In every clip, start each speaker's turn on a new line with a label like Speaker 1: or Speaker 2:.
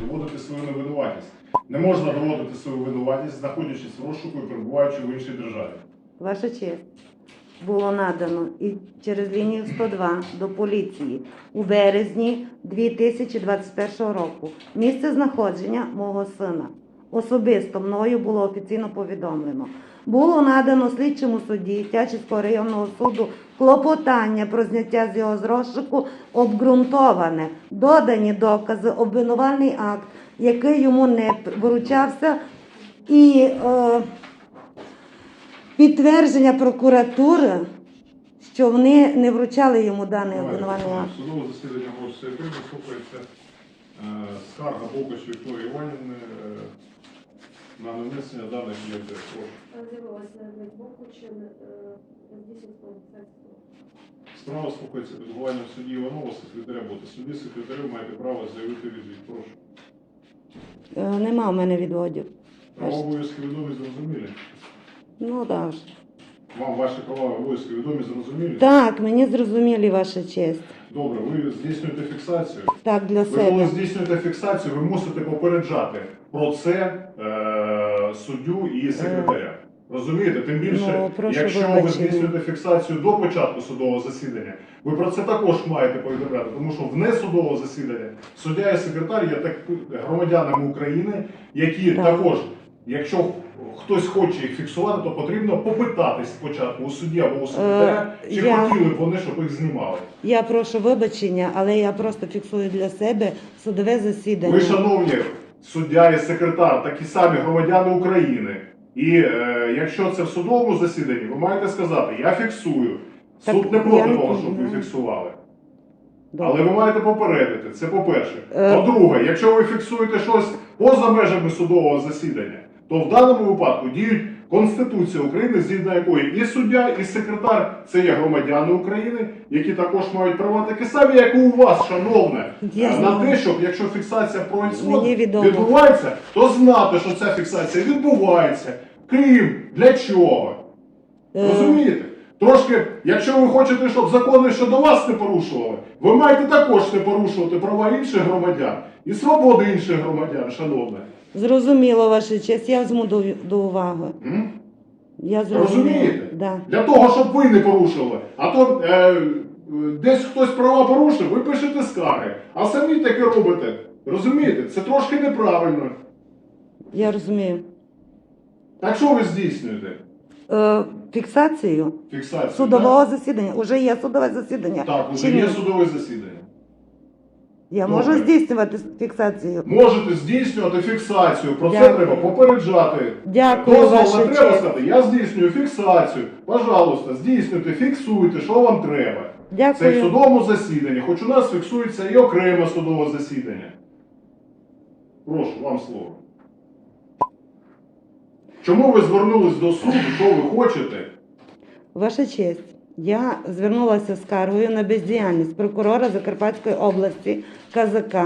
Speaker 1: доводити свою невинуватість. Не можна доводити свою винуватість, знаходячись в розшуку і перебуваючи в іншій державі.
Speaker 2: Ваша честь, було надано і через лінію 102 до поліції у березні 2021 року. Місце знаходження мого сина особисто мною було офіційно повідомлено. Було надано слідчому судді Тячівського районного суду клопотання про зняття з його з розшуку обґрунтоване, додані докази, обвинувальний акт, який йому не вручався, і е, підтвердження прокуратури, що вони не вручали йому даний обвинувальний акт.
Speaker 1: Судове засідання слухається е, скарга Бокоч Вікторії Іванівни е, на нанесення даних ЄРД. Прошу.
Speaker 3: З'явилася від боку чи здійснюється.
Speaker 1: Справа слухається під головуванням судді Іванова, секретаря Боти. Судді секретарю маєте право заявити відвід. Прошу.
Speaker 2: Е, Нема в мене відводів.
Speaker 1: Права обов'язки відомі зрозумілі.
Speaker 2: Ну так. ж.
Speaker 1: Вам ваші права обов'язки відомі зрозумілі?
Speaker 2: Так, мені зрозуміли ваша честь.
Speaker 1: Добре, ви здійснюєте фіксацію.
Speaker 2: Так, для
Speaker 1: Ви коли
Speaker 2: себе.
Speaker 1: здійснюєте фіксацію, ви мусите попереджати про це е, суддю і секретаря. Розумієте? Тим більше,
Speaker 2: Ну,
Speaker 1: якщо ви здійснюєте фіксацію до початку судового засідання, ви про це також маєте повідомляти, тому що в несудового засідання суддя і секретар є так громадянами України, які
Speaker 2: Так.
Speaker 1: також, якщо хтось хоче їх фіксувати, то потрібно попитатись спочатку у судді або у секретаря, чи
Speaker 2: Е, я-
Speaker 1: хотіли б вони, щоб їх знімали.
Speaker 2: Я прошу вибачення, але я просто фіксую для себе судове засідання.
Speaker 1: Ви, шановні суддя і секретар, такі самі громадяни України. І е, якщо це в судовому засіданні, ви маєте сказати, я фіксую.
Speaker 2: Так
Speaker 1: Суд не проти того, щоб ви фіксували.
Speaker 2: Добре.
Speaker 1: Але ви маєте попередити, це по-перше.
Speaker 2: Е.
Speaker 1: По-друге, якщо ви фіксуєте щось поза межами судового засідання, то в даному випадку діють Конституція України, згідно якої і суддя, і секретар це є громадяни України, які також мають права такі самі, як і у вас, шановне,
Speaker 2: Я
Speaker 1: на
Speaker 2: знаю.
Speaker 1: те, щоб якщо фіксація
Speaker 2: Мені відомо.
Speaker 1: відбувається, то знати, що ця фіксація відбувається. Ким, для чого.
Speaker 2: Е,
Speaker 1: Розумієте? Трошки, якщо ви хочете, щоб закони щодо вас не порушували, ви маєте також не порушувати права інших громадян і свободи інших громадян, шановне.
Speaker 2: Зрозуміло, ваша честь, я візьму до, до уваги.
Speaker 1: М?
Speaker 2: Я зрозуміла.
Speaker 1: Розумієте?
Speaker 2: Да.
Speaker 1: Для того, щоб ви не порушували. А то е, е, десь хтось права порушив, ви пишете скарги, а самі таке робите. Розумієте? Це трошки неправильно.
Speaker 2: Я розумію.
Speaker 1: Так що ви здійснюєте?
Speaker 2: Е, фіксацію
Speaker 1: Фіксацію.
Speaker 2: судового засідання. Уже є судове засідання.
Speaker 1: Так,
Speaker 2: Чи
Speaker 1: уже
Speaker 2: ні?
Speaker 1: є судове засідання.
Speaker 2: Я
Speaker 1: Добре.
Speaker 2: можу здійснювати фіксацію.
Speaker 1: Можете здійснювати фіксацію. Про це
Speaker 2: Дякую.
Speaker 1: треба попереджати.
Speaker 2: Дякую,
Speaker 1: Дозвол
Speaker 2: ваша
Speaker 1: не треба
Speaker 2: честь.
Speaker 1: сказати, я здійснюю фіксацію. Пожалуйста, здійснюйте, фіксуйте, що вам треба. Це в
Speaker 2: Дякую.
Speaker 1: судовому засіданні, хоч у нас фіксується і окреме судове засідання. Прошу, вам слово. Чому ви звернулись до суду? Що ви хочете?
Speaker 2: Ваша честь, я звернулася з скаргою на бездіяльність прокурора Закарпатської області КЗК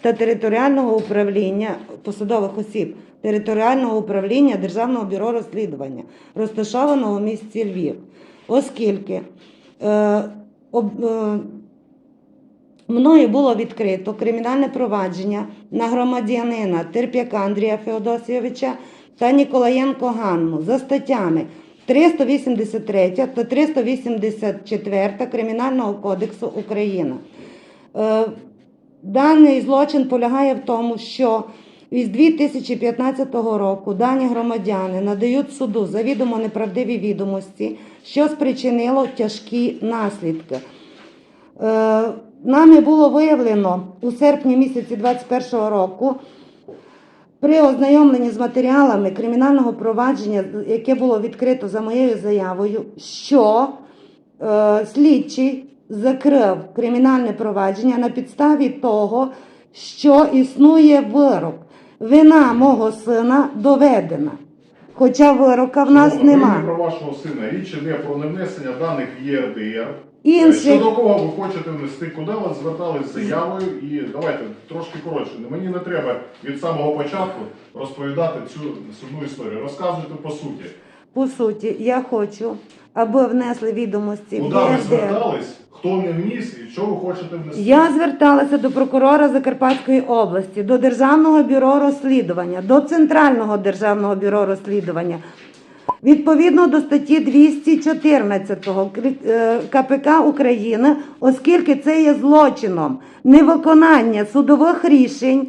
Speaker 2: та територіального управління посадових осіб територіального управління Державного бюро розслідування, розташованого в місті Львів, оскільки е, об, е, мною було відкрито кримінальне провадження на громадянина Терп'яка Андрія Феодосійовича та Ніколаєнко Ганну за статтями 383 та 384 Кримінального кодексу України. Е, Даний злочин полягає в тому, що із 2015 року дані громадяни надають суду завідомо неправдиві відомості, що спричинило тяжкі наслідки. Е, Нами було виявлено у серпні місяці 2021 року при ознайомленні з матеріалами кримінального провадження, яке було відкрито за моєю заявою, що е, слідчий закрив кримінальне провадження на підставі того, що існує вирок. Вина мого сина доведена. Хоча вирока в нас нема.
Speaker 1: про вашого сина. Річ іде про невнесення даних в ЄРДР.
Speaker 2: Інших
Speaker 1: Щодо кого ви хочете внести, куди вас звертались з заявою, і давайте трошки коротше. Мені не треба від самого початку розповідати цю сумну історію. Розказуйте по суті.
Speaker 2: по суті, я хочу, аби внесли відомості в
Speaker 1: Куди ви
Speaker 2: ЄРДР.
Speaker 1: звертались? Хто не вніс і що ви хочете внести?
Speaker 2: Я зверталася до прокурора Закарпатської області, до Державного бюро розслідування, до Центрального державного бюро розслідування. Відповідно до статті 214 е, КПК України, оскільки це є злочином невиконання судових рішень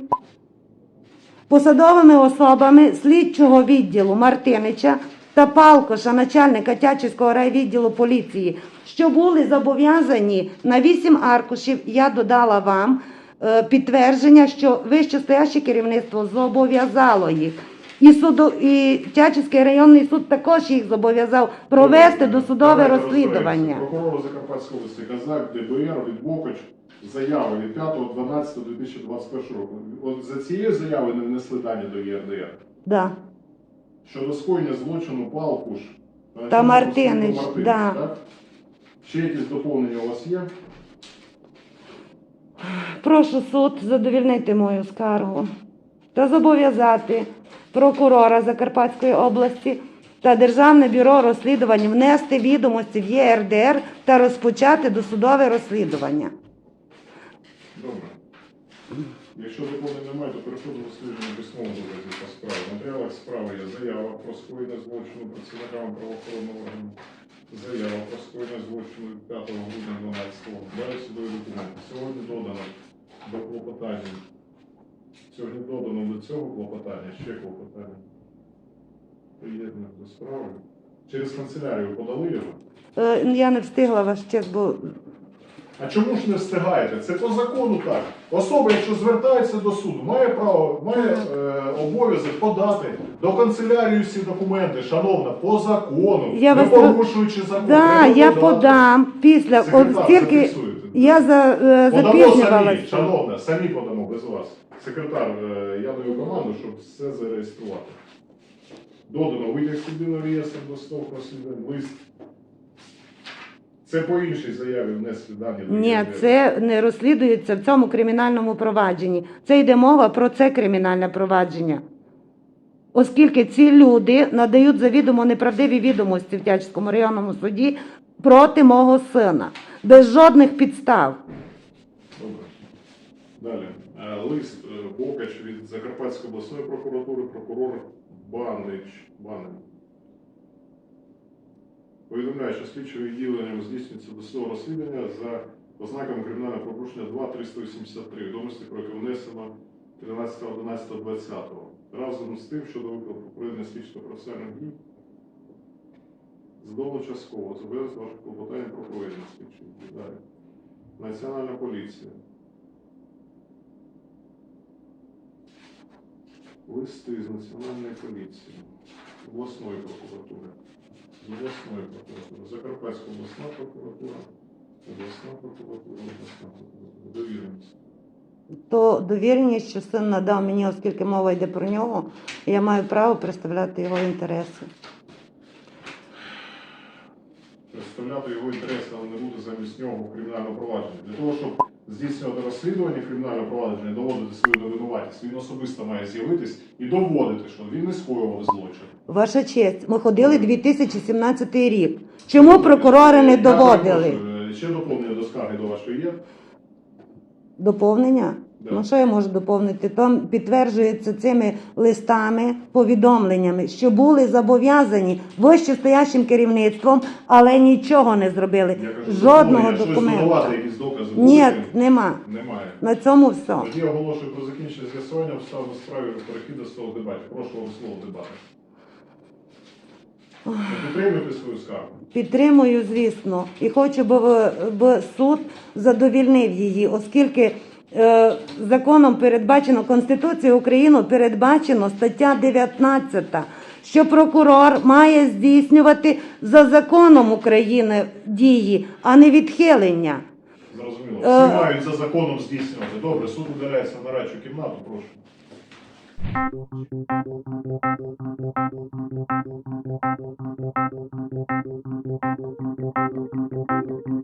Speaker 2: посадовими особами слідчого відділу Мартинича та Палкоша, начальника Тячівського райвідділу поліції, що були зобов'язані на вісім аркушів, я додала вам е, підтвердження, що вищестояще керівництво зобов'язало їх. І суду, і Тячівський районний суд також їх зобов'язав провести досудове розслідування.
Speaker 1: Прокурору Закарпатської області Казак, ДБР від Бокоч заяви від 5.12.2021 року. От за цією заявою не внесли дані до ЄРДР.
Speaker 2: Да.
Speaker 1: Щодо скоєння злочину Палкуш
Speaker 2: Та Мартинич,
Speaker 1: Мартинич,
Speaker 2: да.
Speaker 1: так? Ще якісь доповнення у вас є?
Speaker 2: Прошу суд задовільнити мою скаргу та зобов'язати прокурора Закарпатської області та Державне бюро розслідувань внести відомості в ЄРДР та розпочати досудове розслідування.
Speaker 1: Добре. Якщо доповнень немає, то переходимо до слідчого письмового доказів по справі. В матеріалах справи є заява про скоєння злочину працівниками правоохоронного органу. Заява про скоєння злочину від 5 грудня 12-го. Далі судові документи. Сьогодні додано до клопотання. Сьогодні додано до цього клопотання ще клопотання. Приєднано до справи. Через канцелярію подали його.
Speaker 2: Е, Я не встигла ваш честь, бо
Speaker 1: А чому ж не встигаєте? Це по закону так. Особа, якщо звертається до суду, має право, має е, обов'язок подати до канцелярії всі документи, шановна, по закону,
Speaker 2: Я
Speaker 1: не
Speaker 2: вас про-
Speaker 1: порушуючи закон.
Speaker 2: да,
Speaker 1: Треба
Speaker 2: я
Speaker 1: подати.
Speaker 2: подам після,
Speaker 1: Секретар,
Speaker 2: от
Speaker 1: зафіксуйте.
Speaker 2: я за, е,
Speaker 1: Подамо самі,
Speaker 2: запізнювалася.
Speaker 1: шановна, самі подамо без вас. Секретар, е, я даю команду, щоб все зареєструвати. Додано витяг з єдиного реєстру до стовп розслідувань, лист. Це по іншій заяві внесли дані. до
Speaker 2: Ні,
Speaker 1: ЄРДР.
Speaker 2: це не розслідується в цьому кримінальному провадженні. Це йде мова про це кримінальне провадження. Оскільки ці люди надають завідомо неправдиві відомості в Тячському районному суді проти мого сина без жодних підстав.
Speaker 1: Добре. Далі. Е, Лист е, Бокач від Закарпатської обласної прокуратури, прокурор Банич. Банин. Повідомляє, що слідчим відділенням здійснюється досудове розслідування за ознаками кримінального правопорушення 2-383, відомості про яке внесено 13.11.20. Разом з тим, щодо виклику проведення слідчого процесуальних дій, здовно частково зобов'язати ваше клопотання про проведення слідчих дій. Далі. Національна поліція. Листи з Національної поліції, обласної прокуратури, обласної прокуратури, Закарпатська обласна прокуратура, обласна прокуратура, обласна прокуратура, довіреність.
Speaker 2: То довіреність, що син надав мені, оскільки мова йде про нього, я маю право представляти його інтереси.
Speaker 1: Представляти його інтереси, але не бути замість нього в кримінальному провадженні. Для того, щоб здійснювати розслідування кримінального провадження, доводити свою невинуватість, він особисто має з'явитись і доводити, що він не скоював злочин.
Speaker 2: Ваша честь, ми ходили 2017 рік. Чому прокурори не
Speaker 1: Я
Speaker 2: доводили?
Speaker 1: перепрошую, Ще доповнення до скарги до вашої є?
Speaker 2: Доповнення? Ну що я можу доповнити? Там підтверджується цими листами, повідомленнями, що були зобов'язані вищестоящим керівництвом, але нічого не зробили.
Speaker 1: Я кажу,
Speaker 2: Жодного.
Speaker 1: Щось
Speaker 2: документу.
Speaker 1: додавати, якісь докази
Speaker 2: Ні, нема.
Speaker 1: Немає.
Speaker 2: На цьому все.
Speaker 1: Тоді я оголошую про закінчення з'ясування обставин справі перехід до столу дебатів. Прошу вам слово дебати. Ви підтримуєте свою скаргу?
Speaker 2: Підтримую, звісно, і хочу, би, би суд задовільнив її, оскільки Е, законом передбачено Конституцією України передбачено стаття 19, що прокурор має здійснювати за законом України дії, а не відхилення.
Speaker 1: Зрозуміло.
Speaker 2: Е,
Speaker 1: Всі мають за законом здійснювати. Добре, суд удаляється на радчу кімнату, прошу. Thank you.